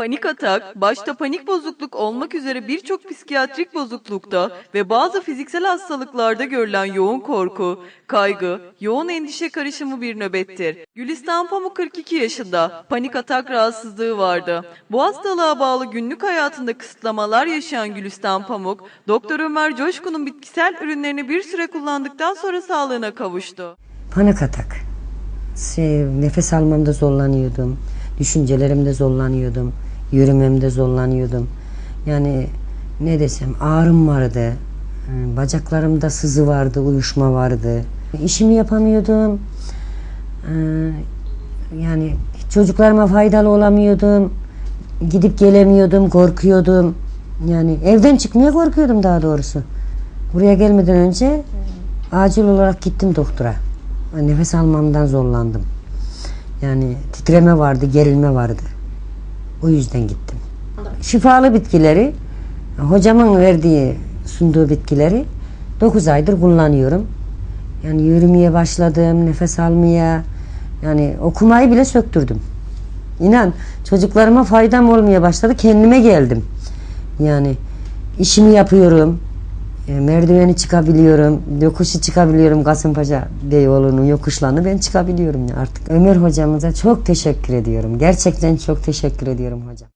Panik atak, başta panik bozukluk olmak üzere birçok psikiyatrik bozuklukta ve bazı fiziksel hastalıklarda görülen yoğun korku, kaygı, yoğun endişe karışımı bir nöbettir. Gülistan Pamuk 42 yaşında, panik atak rahatsızlığı vardı. Bu hastalığa bağlı günlük hayatında kısıtlamalar yaşayan Gülistan Pamuk, Doktor Ömer Coşkun'un bitkisel ürünlerini bir süre kullandıktan sonra sağlığına kavuştu. Panik atak. Şey, nefes almamda zorlanıyordum. Düşüncelerimde zorlanıyordum. Yürümemde zorlanıyordum. Yani ne desem ağrım vardı. Bacaklarımda sızı vardı, uyuşma vardı. İşimi yapamıyordum. E, Yani çocuklarıma faydalı olamıyordum. Gidip gelemiyordum, korkuyordum. Yani evden çıkmaya korkuyordum daha doğrusu. Buraya gelmeden önce acil olarak gittim doktora. Nefes almamdan zorlandım. Yani titreme vardı, gerilme vardı. O yüzden gittim. Şifalı bitkileri, hocamın verdiği, sunduğu bitkileri 9 aydır kullanıyorum. Yani yürümeye başladım, nefes almaya, yani okumayı bile söktürdüm. İnan çocuklarıma faydam olmaya başladı, kendime geldim. Yani işimi yapıyorum, merdiveni çıkabiliyorum, yokuşu çıkabiliyorum Kasımpaşa Beyoğlu'nun yokuşlarını ben çıkabiliyorum artık. Ömer hocamıza çok teşekkür ediyorum. Gerçekten çok teşekkür ediyorum hocam.